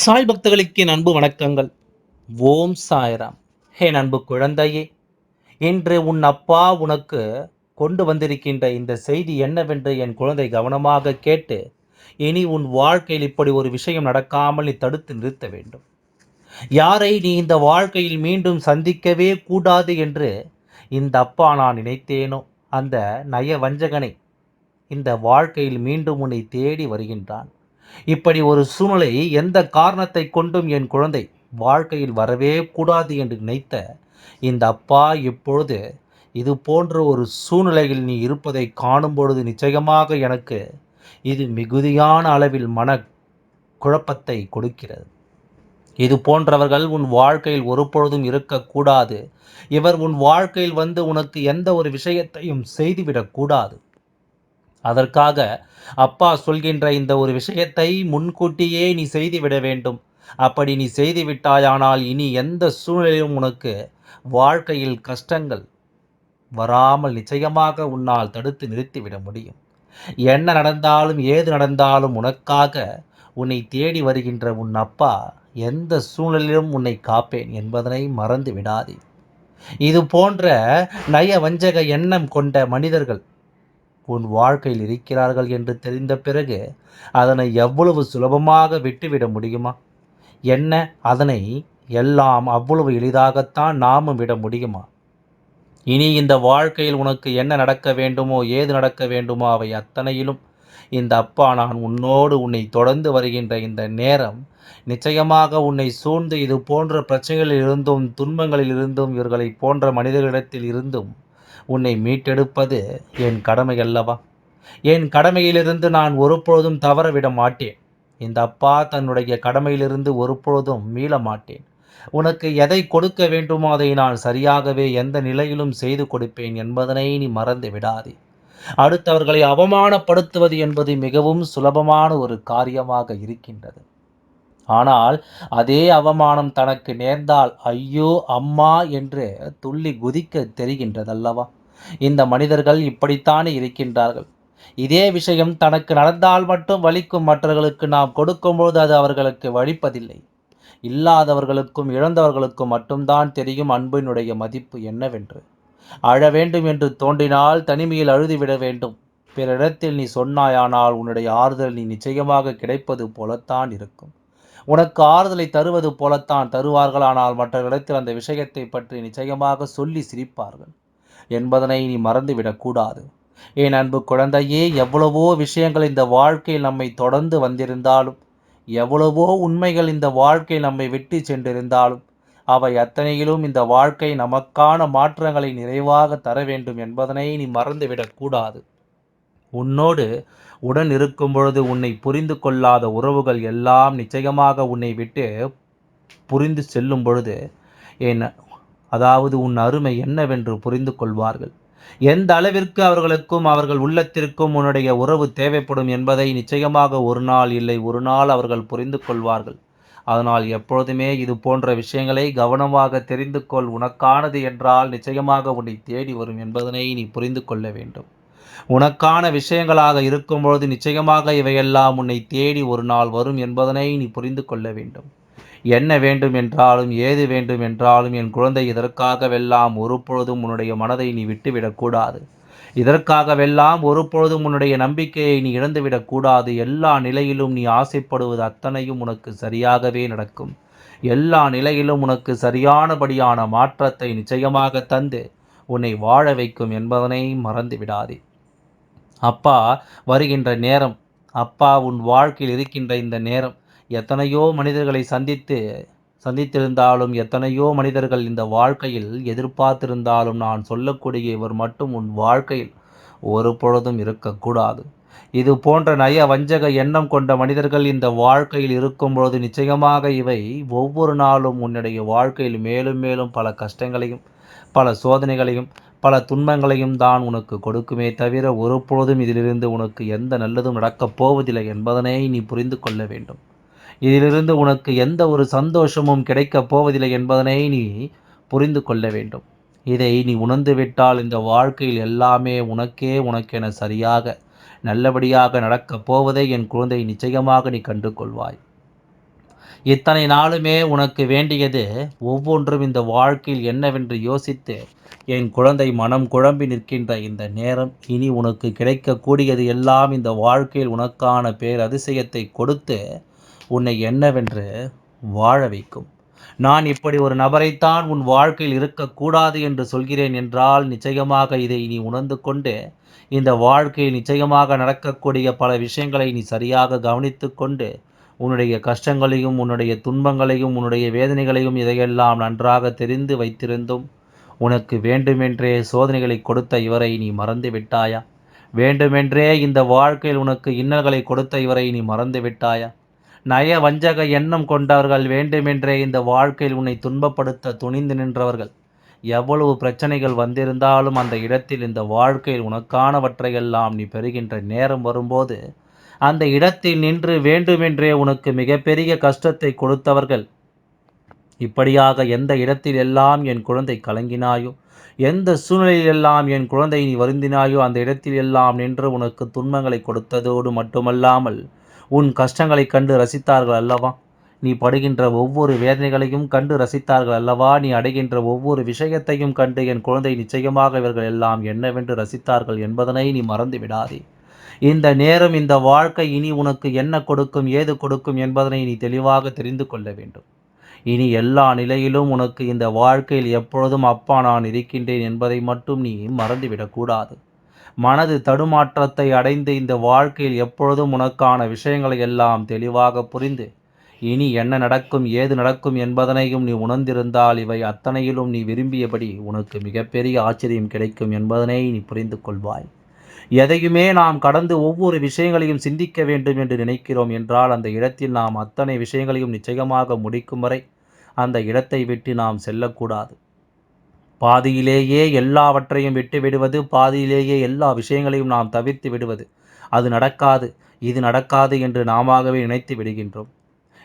சாய் பக்தர்களுக்கு என் அன்பு வணக்கங்கள். ஓம் சாய்ராம். என் அன்பு குழந்தையே இன்று உன் அப்பா உனக்கு கொண்டு வந்திருக்கின்ற இந்த செய்தி என்னவென்று என் குழந்தை கவனமாக கேட்டு இனி உன் வாழ்க்கையில் இப்படி ஒரு விஷயம் நடக்காமல் நீ தடுத்து நிறுத்த வேண்டும். யாரை நீ இந்த வாழ்க்கையில் மீண்டும் சந்திக்கவே கூடாது என்று இந்த அப்பா நான் நினைத்தேனோ அந்த நய வஞ்சகனை இந்த வாழ்க்கையில் மீண்டும் உன்னை தேடி வருகின்றான். இப்படி ஒரு சூழ்நிலை எந்த காரணத்தை கொண்டும் என் குழந்தை வாழ்க்கையில் வரவே கூடாது என்று நினைத்த இந்த அப்பா இப்பொழுது இது போன்ற ஒரு சூழ்நிலையில் நீ இருப்பதை காணும் பொழுது நிச்சயமாக எனக்கு இது மிகுதியான அளவில் மன குழப்பத்தை கொடுக்கிறது. இது போன்றவர்கள் உன் வாழ்க்கையில் ஒருபொழுதும் இருக்கக்கூடாது. இவர் உன் வாழ்க்கையில் வந்து உனக்கு எந்த ஒரு விஷயத்தையும் செய்துவிடக்கூடாது. அதற்காக அப்பா சொல்கின்ற இந்த ஒரு விஷயத்தை முன்கூட்டியே நீ செய்துவிட வேண்டும். அப்படி நீ செய்து விட்டாயானால் இனி எந்த சூழ்நிலையும் உனக்கு வாழ்க்கையில் கஷ்டங்கள் வராமல் நிச்சயமாக உன்னால் தடுத்து நிறுத்திவிட முடியும். என்ன நடந்தாலும் ஏது நடந்தாலும் உனக்காக உன்னை தேடி வருகின்ற உன் அப்பா எந்த சூழ்நிலையிலும் உன்னை காப்பேன் என்பதனை மறந்து விடாதே. இது போன்ற நய வஞ்சக எண்ணம் கொண்ட மனிதர்கள் உன் வாழ்க்கையில் இருக்கிறார்கள் என்று தெரிந்த பிறகு அதனை எவ்வளவு சுலபமாக விட்டுவிட முடியுமா? என்ன அதனை எல்லாம் அவ்வளவு எளிதாகத்தான் நாமும் விட முடியுமா? இனி இந்த வாழ்க்கையில் உனக்கு என்ன நடக்க வேண்டுமோ ஏது நடக்க வேண்டுமோ அவை அத்தனையிலும் இந்த அப்பா நான் உன்னோடு உன்னை தொடர்ந்து வருகின்ற இந்த நேரம் நிச்சயமாக உன்னை சூழ்ந்து இது போன்ற பிரச்சனைகளில் இருந்தும் துன்பங்களில் இருந்தும் இவர்களை போன்ற மனிதர்களிடத்தில் இருந்தும் உன்னை மீட்டெடுப்பது என் கடமை அல்லவா என் கடமையிலிருந்து நான் ஒருபொழுதும் தவறவிட மாட்டேன். இந்த அப்பா தன்னுடைய கடமையிலிருந்து ஒருபொழுதும் மீள மாட்டேன். உனக்கு எதை கொடுக்க வேண்டுமோ அதை நான் சரியாகவே எந்த நிலையிலும் செய்து கொடுப்பேன் என்பதனை நீ மறந்து விடாதே. அடுத்தவர்களை அவமானப்படுத்துவது என்பது மிகவும் சுலபமான ஒரு காரியமாக இருக்கின்றது. ஆனால் அதே அவமானம் தனக்கு நேர்ந்தால் ஐயோ அம்மா என்று துள்ளி குதிக்க தெரிகின்றதல்லவா? இந்த மனிதர்கள் இப்படித்தானே இருக்கின்றார்கள். இதே விஷயம் தனக்கு நடந்தால் மட்டும் வலிக்கும் மற்றவர்களுக்கு நாம் கொடுக்கும்போது அது அவர்களுக்கு வலிப்பதில்லை இல்லாதவர்களுக்கும் இழந்தவர்களுக்கும் மட்டும்தான் தெரியும் அன்பினுடைய மதிப்பு என்னவென்று. அழ வேண்டும் என்று தோன்றினால் தனிமையில் அழுதுவிட வேண்டும். பிற இடத்தில் நீ சொன்னாயானால் உன்னுடைய ஆறுதல் நீ நிச்சயமாக கிடைப்பது போலத்தான் இருக்கும். உனக்கு ஆறுதலை தருவது போலத்தான் தருவார்கள் ஆனால் மற்ற இடத்தில் அந்த விஷயத்தை பற்றி நிச்சயமாக சொல்லி சிரிப்பார்கள். என்பதனை நீ மறந்துவிடக்கூடாது. என் அன்பு குழந்தையே எவ்வளவோ விஷயங்கள் இந்த வாழ்க்கையில் நம்மை தொடர்ந்து வந்திருந்தாலும் எவ்வளவோ உண்மைகள் இந்த வாழ்க்கை நம்மை விட்டு சென்றிருந்தாலும் அவை அத்தனையிலும் இந்த வாழ்க்கை நமக்கான மாற்றங்களை நிறைவாக தர வேண்டும் என்பதனை நீ மறந்துவிடக்கூடாது. உன்னோடு உடன் இருக்கும் பொழுது உன்னை புரிந்து கொள்ளாத உறவுகள் எல்லாம் நிச்சயமாக உன்னை விட்டு புரிந்து செல்லும் பொழுது என் அதாவது உன் அருமை என்னவென்று புரிந்து கொள்வார்கள். எந்த அளவிற்கு அவர்களுக்கும் அவர்கள் உள்ளத்திற்கும் உன்னுடைய உறவு தேவைப்படும் என்பதை நிச்சயமாக ஒரு நாள் இல்லை ஒரு நாள் அவர்கள் புரிந்து கொள்வார்கள். அதனால் எப்பொழுதுமே இது போன்ற விஷயங்களை கவனமாக தெரிந்து கொள். உனக்கானது என்றால் நிச்சயமாக உன்னை தேடி வரும் என்பதனை நீ புரிந்து கொள்ள வேண்டும். உனக்கான விஷயங்களாக இருக்கும்பொழுது நிச்சயமாக இவையெல்லாம் உன்னை தேடி ஒரு நாள் வரும் என்பதனை நீ புரிந்து கொள்ள வேண்டும். என்ன வேண்டும் என்றாலும் ஏது வேண்டும் என்றாலும் என் குழந்தை இதற்காகவெல்லாம் ஒரு பொழுதும் உன்னுடைய மனதை நீ விட்டுவிடக்கூடாது. இதற்காகவெல்லாம் ஒரு பொழுதும் உன்னுடைய நம்பிக்கையை நீ இழந்துவிடக்கூடாது. எல்லா நிலையிலும் நீ ஆசைப்படுவது அத்தனையும் உனக்கு சரியாகவே நடக்கும். எல்லா நிலையிலும் உனக்கு சரியானபடியான மாற்றத்தை நிச்சயமாக தந்து உன்னை வாழ வைக்கும் என்பதனை மறந்து விடாதே அப்பா வருகின்ற நேரம் அப்பா உன் வாழ்க்கையில் இருக்கின்ற இந்த நேரம் எத்தனையோ மனிதர்களை சந்தித்து சந்தித்திருந்தாலும் எத்தனையோ மனிதர்கள் இந்த வாழ்க்கையில் எதிர்பார்த்திருந்தாலும் நான் சொல்லக்கூடிய இவர் மட்டும் உன் வாழ்க்கையில் ஒரு பொழுதும் இருக்கக்கூடாது. இது போன்ற நய வஞ்சக எண்ணம் கொண்ட மனிதர்கள் இந்த வாழ்க்கையில் இருக்கும் பொழுது நிச்சயமாக இவை ஒவ்வொரு நாளும் உன்னுடைய வாழ்க்கையில் மேலும் மேலும் பல கஷ்டங்களையும் பல சோதனைகளையும் பல துன்பங்களையும் தான் உனக்கு கொடுக்குமே தவிர ஒருபொழுதும் இதிலிருந்து உனக்கு எந்த நல்லதும் நடக்கப் போவதில்லை என்பதனை நீ புரிந்து கொள்ள வேண்டும். இதிலிருந்து உனக்கு எந்த ஒரு சந்தோஷமும் கிடைக்கப் போவதில்லை என்பதனை நீ புரிந்து கொள்ள வேண்டும். இதை நீ உணர்ந்துவிட்டால் இந்த வாழ்க்கையில் எல்லாமே உனக்கே உனக்கென சரியாக நல்லபடியாக நடக்கப் போவதை என் குழந்தை நிச்சயமாக நீ கண்டு கொள்வாய் இத்தனை நாளுமே உனக்கு வேண்டியது ஒவ்வொன்றும் இந்த வாழ்க்கையில் என்னவென்று யோசித்து என் குழந்தை மனம் குழம்பி நிற்கின்ற இந்த நேரம் இனி உனக்கு கிடைக்கக்கூடியது எல்லாம் இந்த வாழ்க்கையில் உனக்கான பேரதிசயத்தை கொடுத்து உன்னை என்னவென்று வாழ வைக்கும். நான் இப்படி ஒரு நபரைத்தான் உன் வாழ்க்கையில் இருக்கக்கூடாது என்று சொல்கிறேன் என்றால் நிச்சயமாக இதை நீ உணர்ந்து கொண்டு இந்த வாழ்க்கையில் நிச்சயமாக நடக்கக்கூடிய பல விஷயங்களை நீ சரியாக கவனித்து கொண்டு உன்னுடைய கஷ்டங்களையும் உன்னுடைய துன்பங்களையும் உன்னுடைய வேதனைகளையும் இதையெல்லாம் நன்றாக தெரிந்து வைத்திருந்தும் உனக்கு வேண்டுமென்றே சோதனைகளை கொடுத்த இவரை நீ மறந்து விட்டாயா? வேண்டுமென்றே இந்த வாழ்க்கையில் உனக்கு இன்னல்களை கொடுத்த இவரை நீ மறந்து விட்டாயா? நய வஞ்சக எண்ணம் கொண்டவர்கள் வேண்டுமென்றே இந்த வாழ்க்கையில் உன்னை துன்பப்படுத்த துணிந்து நின்றவர்கள். எவ்வளவு பிரச்சனைகள் வந்திருந்தாலும் அந்த இடத்தில் இந்த வாழ்க்கையில் உனக்கானவற்றையெல்லாம் நீ பெறுகின்ற நேரம் வரும்போது அந்த இடத்தில் நின்று வேண்டுமென்றே உனக்கு மிகப்பெரிய கஷ்டத்தை கொடுத்தவர்கள் இப்படியாக எந்த இடத்தில் எல்லாம் என் குழந்தை கலங்கினாயோ எந்த சூழ்நிலையில் எல்லாம் என் குழந்தை நீ வருந்தினாயோ அந்த இடத்தில் எல்லாம் நின்று உனக்கு துன்பங்களை கொடுத்ததோடு மட்டுமல்லாமல் உன் கஷ்டங்களை கண்டு ரசித்தார்கள் அல்லவா? நீ படுகின்ற ஒவ்வொரு வேதனைகளையும் கண்டு ரசித்தார்கள் அல்லவா? நீ அடைகின்ற ஒவ்வொரு விஷயத்தையும் கண்டு என் குழந்தை நிச்சயமாக இவர்கள் எல்லாம் என்னவென்று ரசித்தார்கள் என்பதனை நீ மறந்து விடாதே. இந்த நேரம் இந்த வாழ்க்கை இனி உனக்கு என்ன கொடுக்கும் ஏது கொடுக்கும் என்பதனை நீ தெளிவாக தெரிந்து கொள்ள வேண்டும். இனி எல்லா நிலையிலும் உனக்கு இந்த வாழ்க்கையில் எப்பொழுதும் அப்பா நான் இருக்கின்றேன் என்பதை மட்டும் நீ மறந்துவிடக்கூடாது மனது தடுமாற்றத்தை அடைந்து இந்த வாழ்க்கையில் எப்பொழுதும் உனக்கான விஷயங்களை எல்லாம் தெளிவாக புரிந்து இனி என்ன நடக்கும் ஏது நடக்கும் என்பதனையும் நீ உணர்ந்திருந்தால் இவை அத்தனையிலும் நீ விரும்பியபடி உனக்கு மிகப்பெரிய ஆச்சரியம் கிடைக்கும் என்பதனை நீ புரிந்து கொள்வாய். எதையுமே நாம் கடந்து ஒவ்வொரு விஷயங்களையும் சிந்திக்க வேண்டும் என்று நினைக்கிறோம் என்றால் அந்த இடத்தில் நாம் அத்தனை விஷயங்களையும் நிச்சயமாக முடிக்கும் வரை அந்த இடத்தை விட்டு நாம் செல்லக்கூடாது. பாதியிலேயே எல்லாவற்றையும் விட்டு விடுவது பாதியிலேயே எல்லா விஷயங்களையும் நாம் தவிர்த்து விடுவது. அது நடக்காது இது நடக்காது என்று நாமவே நினைத்து விடுகின்றோம்.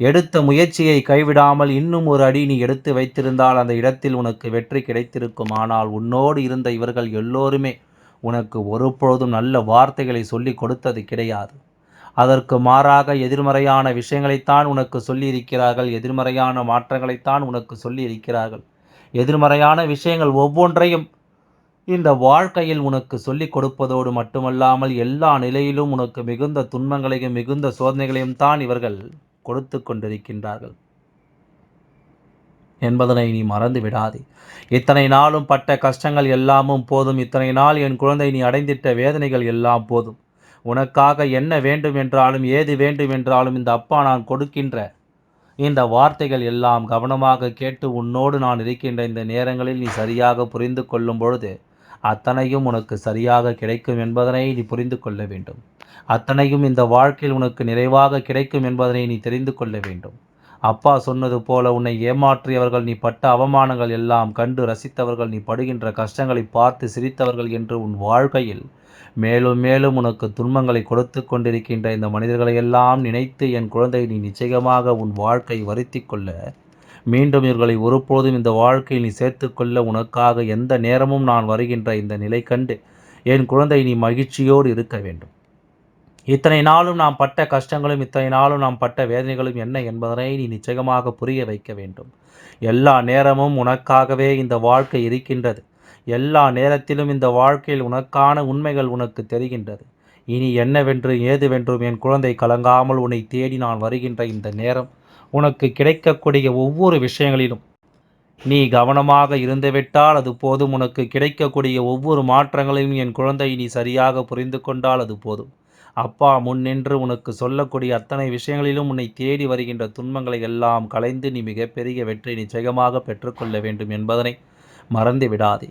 எடுத்த முயற்சியை கைவிடாமல் இன்னும் ஒரு அடி நீ எடுத்து வைத்திருந்தால் அந்த இடத்தில் உனக்கு வெற்றி கிடைத்திருக்கும். ஆனால் உன்னோடு இருந்த இவர்கள் எல்லோருமே உனக்கு ஒருபொழுதும் நல்ல வார்த்தைகளை சொல்லி கொடுத்தது கிடையாது. அதற்கு மாறாக எதிர்மறையான விஷயங்களைத்தான் உனக்கு சொல்லியிருக்கிறார்கள் எதிர்மறையான மாற்றங்களைத்தான் உனக்கு சொல்லியிருக்கிறார்கள். எதிர்மறையான விஷயங்கள் ஒவ்வொன்றையும் இந்த வாழ்க்கையில் உனக்கு சொல்லிக் கொடுப்பதோடு மட்டுமல்லாமல் எல்லா நிலையிலும் உனக்கு மிகுந்த துன்பங்களையும் மிகுந்த சோதனைகளையும் தான் இவர்கள் கொடுத்து கொண்டிருக்கின்றார்கள். என்பதனை நீ மறந்து விடாதே. இத்தனை நாளும் பட்ட கஷ்டங்கள் எல்லாமும் போதும். இத்தனை நாள் என் குழந்தை நீ அடைந்திட்ட வேதனைகள் எல்லாம் போதும். உனக்காக என்ன வேண்டும் என்றாலும் ஏது வேண்டும் என்றாலும் இந்த அப்பா நான் கொடுக்கின்ற இந்த வார்த்தைகள் எல்லாம் கவனமாக கேட்டு உன்னோடு நான் இருக்கின்ற இந்த நேரங்களில் நீ சரியாக புரிந்து கொள்ளும் பொழுது அத்தனையும் உனக்கு சரியாக கிடைக்கும் என்பதனை நீ புரிந்து கொள்ள வேண்டும். அத்தனையும் இந்த வாழ்க்கையில் உனக்கு நிறைவாக கிடைக்கும் என்பதனை நீ தெரிந்து கொள்ள வேண்டும். அப்பா சொன்னது போல உன்னை ஏமாற்றியவர்கள் நீ பட்ட அவமானங்கள் எல்லாம் கண்டு ரசித்தவர்கள் நீ படுகின்ற கஷ்டங்களை பார்த்து சிரித்தவர்கள் என்று உன் வாழ்க்கையில் மேலும் மேலும் உனக்கு துன்பங்களை கொடுத்து கொண்டிருக்கின்ற இந்த மனிதர்களை எல்லாம் நினைத்து என் குழந்தை நீ நிச்சயமாக உன் வாழ்க்கை வருத்தி கொள்ள. மீண்டும் இவர்களை ஒருபோதும் இந்த வாழ்க்கையில் நீ சேர்த்துக்கொள்ள உனக்காக எந்த நேரமும் நான் வருகின்ற இந்த நிலை கண்டு என் குழந்தை நீ மகிழ்ச்சியோடு இருக்க வேண்டும். இத்தனை நாளும் நாம் பட்ட கஷ்டங்களும் இத்தனை நாளும் நாம் பட்ட வேதனைகளும் என்ன என்பதனை நீ நிச்சயமாக புரிய வைக்க வேண்டும். எல்லா நேரமும் உனக்காகவே இந்த வாழ்க்கை இருக்கின்றது. எல்லா நேரத்திலும் இந்த வாழ்க்கையில் உனக்கான உண்மைகள் உனக்கு தெரிகின்றது. இனி என்னவென்று ஏதுவென்றும் என் குழந்தை கலங்காமல் உன்னை தேடி நான் வருகின்ற இந்த நேரம் உனக்கு கிடைக்கக்கூடிய ஒவ்வொரு விஷயங்களிலும். நீ கவனமாக இருந்துவிட்டால் அது போதும். உனக்கு கிடைக்கக்கூடிய ஒவ்வொரு மாற்றங்களையும் என் குழந்தை நீ சரியாக புரிந்து கொண்டால் அது போதும். அப்பா முன் நின்று உனக்கு சொல்லக்கூடிய அத்தனை விஷயங்களிலும் உன்னை தேடி வருகின்ற துன்பங்களை எல்லாம் கலைந்து நீ மிகப்பெரிய வெற்றி நிச்சயமாக பெற்றுக்கொள்ள வேண்டும் என்பதனை மறந்து விடாதே.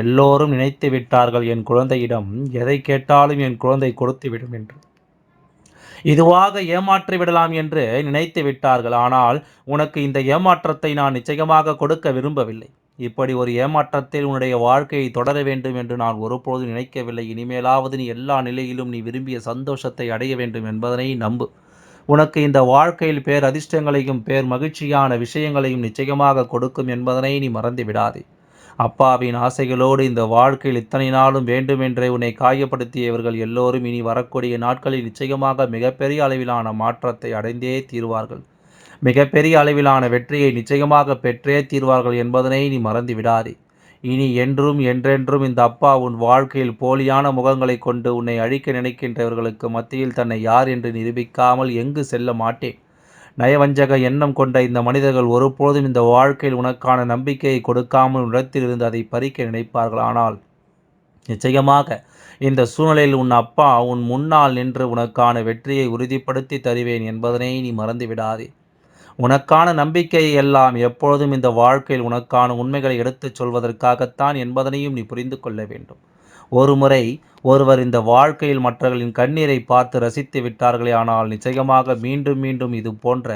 எல்லோரும் நினைத்து விட்டார்கள் என் குழந்தையிடம். எதை கேட்டாலும் என் குழந்தை கொடுத்து விடும் என்று. இதுவாக ஏமாற்றி விடலாம் என்று நினைத்து விட்டார்கள். ஆனால் உனக்கு இந்த ஏமாற்றத்தை நான் நிச்சயமாக கொடுக்க விரும்பவில்லை. இப்படி ஒரு ஏமாற்றத்தில் உன்னுடைய வாழ்க்கையை தொடர வேண்டும் என்று நான் ஒருபோது நினைக்கவில்லை. இனிமேலாவது நீ எல்லா நிலையிலும் நீ விரும்பிய சந்தோஷத்தை அடைய வேண்டும் என்பதனை நம்பு. உனக்கு இந்த வாழ்க்கையில் பேர் அதிர்ஷ்டங்களையும் பேர் மகிழ்ச்சியான விஷயங்களையும் நிச்சயமாக கொடுக்கும் என்பதனை நீ மறந்து விடாதே. அப்பாவின் ஆசைகளோடு இந்த வாழ்க்கையில் இத்தனை நாளும் வேண்டுமென்றே உன்னை காயப்படுத்தியவர்கள் எல்லோரும் இனி வரக்கூடிய நாட்களில் நிச்சயமாக மிகப்பெரிய அளவிலான மாற்றத்தை அடைந்தே தீர்வார்கள். மிகப்பெரிய அளவிலான வெற்றியை நிச்சயமாக பெற்றே தீர்வார்கள் என்பதனை நீ மறந்து விடாதே இனி என்றும் என்றென்றும் இந்த அப்பா உன் வாழ்க்கையில் போலியான முகங்களை கொண்டு உன்னை அழிக்க நினைக்கின்றவர்களுக்கு மத்தியில் தன்னை யார் என்று நிரூபிக்காமல் எங்கு செல்ல மாட்டேன். நயவஞ்சக எண்ணம் கொண்ட இந்த மனிதர்கள் ஒருபோதும் இந்த வாழ்க்கையில் உனக்கான நம்பிக்கையை கொடுக்காமல் இடத்தில் இருந்து அதை பறிக்க நினைப்பார்கள். ஆனால் நிச்சயமாக இந்த சூழ்நிலையில் உன் அப்பா உன் முன்னால் நின்று உனக்கான வெற்றியை உறுதிப்படுத்தி தருவேன் என்பதனை நீ மறந்து விடாதே உனக்கான நம்பிக்கையை எல்லாம் எப்பொழுதும் இந்த வாழ்க்கையில் உனக்கான உண்மைகளை எடுத்துச் சொல்வதற்காகத்தான் என்பதனையும் நீ புரிந்து கொள்ள வேண்டும். ஒருமுறை ஒருவர் இந்த வாழ்க்கையில் மற்றவர்களின் கண்ணீரை பார்த்து ரசித்து விட்டார்களே ஆனால் நிச்சயமாக மீண்டும் மீண்டும் இது போன்ற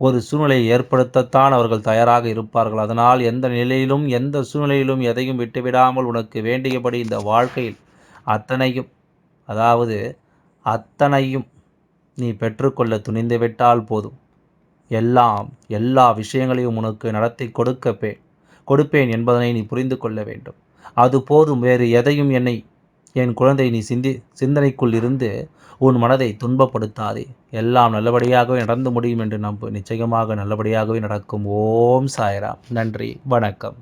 ஒரு சூழ்நிலையை ஏற்படுத்தத்தான் அவர்கள் தயாராக இருப்பார்கள். அதனால் எந்த நிலையிலும் எந்த சூழ்நிலையிலும் எதையும் விட்டுவிடாமல் உனக்கு வேண்டியபடி இந்த வாழ்க்கையில் அத்தனையும் அதாவது அத்தனையும் நீ பெற்றுக்கொள்ள துணிந்துவிட்டால் போதும். எல்லாம் எல்லா விஷயங்களையும் உனக்கு நடத்தி கொடுக்கப்பே கொடுப்பேன் என்பதனை நீ புரிந்து கொள்ள வேண்டும். அது போதும் வேறு எதையும் என்னை என் குழந்தை நீ சிந்தி சிந்தனைக்குள் இருந்து உன் மனதை துன்பப்படுத்தாதே. எல்லாம் நல்லபடியாகவே நடந்து முடியும் என்று நம்பு. நிச்சயமாக நல்லபடியாகவே நடக்கும். ஓம் சாய்ராம். நன்றி. வணக்கம்.